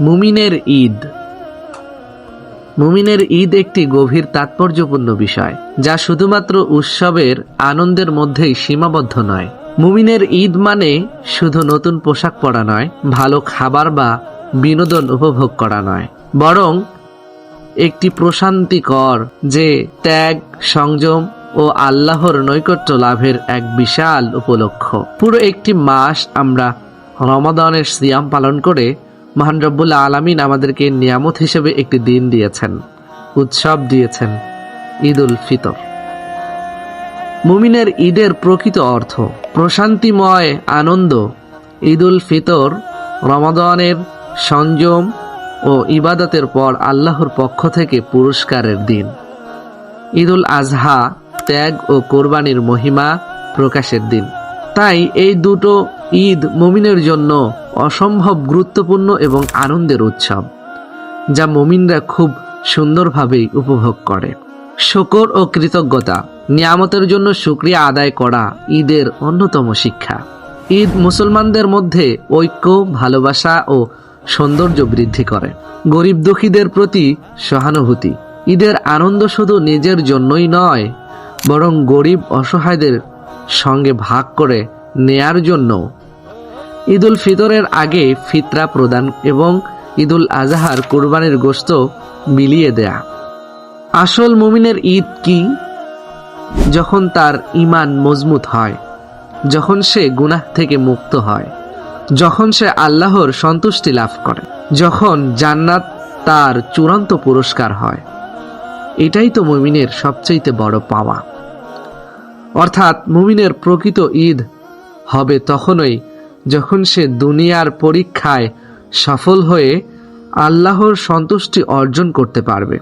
মুমিনের ঈদ। মুমিনের ঈদ একটি গভীর তাৎপর্যপূর্ণ বিষয়, যা শুধুমাত্র উৎসবের আনন্দের মধ্যেই সীমাবদ্ধ নয়। মুমিনের ঈদ মানে শুধু নতুন পোশাক পরা নয়, ভালো খাবার বা বিনোদন উপভোগ করা নয়, বরং একটি প্রশান্তিকর যে ত্যাগ, সংযম ও আল্লাহর নৈকট্য লাভের এক বিশাল উপলক্ষ। পুরো একটি মাস আমরা রমাদানের সিয়াম পালন করে মহান রব্বুল্লা আলমিন আমাদেরকে নিয়ামত হিসেবে একটি দিন দিয়েছেন, উৎসব দিয়েছেন ঈদ উল ফিতর। মুমিনের ঈদের প্রকৃত অর্থ প্রশান্তিময় আনন্দ ঈদ উল ফিতর, রমাদানের সংযম ও ইবাদতের পর আল্লাহর পক্ষ থেকে পুরস্কারের দিন। ঈদুল আজহা ত্যাগ ও কোরবানির মহিমা প্রকাশের দিন। তাই এই দুটো ঈদ মমিনের জন্য অসম্ভব গুরুত্বপূর্ণ এবং আনন্দের উৎসব, যা মমিনরা খুব সুন্দরভাবেই উপভোগ করে। শকর ও কৃতজ্ঞতা, নিয়ামতের জন্য শুক্রিয়া আদায় করা ঈদের অন্যতম শিক্ষা। ঈদ মুসলমানদের মধ্যে ঐক্য, ভালোবাসা ও সৌন্দর্য বৃদ্ধি করে। গরিব দুঃখীদের প্রতি সহানুভূতি, ঈদের আনন্দ শুধু নিজের জন্যই নয়, বরং গরিব অসহায়দের সঙ্গে ভাগ করে নেয়ার জন্য। ঈদুল ফিতরের আগে ফিতরা প্রদান এবং ঈদুল আজহার কোরবানির গোশত মিলিয়ে দেয়া। আসল মুমিনের ঈদ কি? যখন তার ইমান মজবুত হয়, যখন সে গুনাহ থেকে মুক্ত হয়, যখন সে আল্লাহর সন্তুষ্টি লাভ করে, যখন জান্নাত তার চূড়ান্ত পুরস্কার হয়, এটাই তো মুমিনের সবচেয়ে বড় পাওয়া। অর্থাৎ মুমিনের প্রকৃত ঈদ হবে তখনই যখন সে দুনিয়ার পরীক্ষায় সফল হয়ে আল্লাহর সন্তুষ্টি অর্জন করতে পারবে।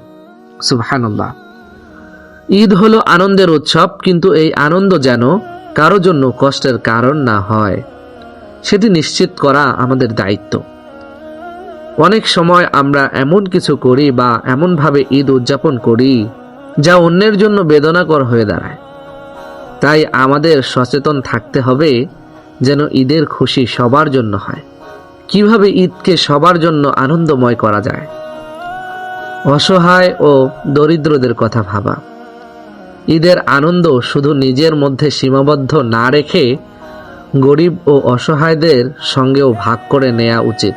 সুবহানাল্লাহ। ঈদ হলো আনন্দের উৎসব, কিন্তু এই আনন্দ যেন কারও জন্য কষ্টের কারণ না হয়, সেটি নিশ্চিত করা আমাদের দায়িত্ব। অনেক সময় আমরা এমন কিছু করি বা এমনভাবে ঈদ উদযাপন করি যা অন্যের জন্য বেদনাকর হয়ে দাঁড়ায়। তাই আমাদের সচেতন থাকতে হবে যেন ঈদের খুশি সবার জন্য হয়। কীভাবে ঈদকে সবার জন্য আনন্দময় করা যায়? অসহায় ও দরিদ্রদের কথা ভাবা। ঈদের আনন্দ শুধু নিজের মধ্যে সীমাবদ্ধ না রেখে গরিব ও অসহায়দের সঙ্গেও ভাগ করে নেওয়া উচিত।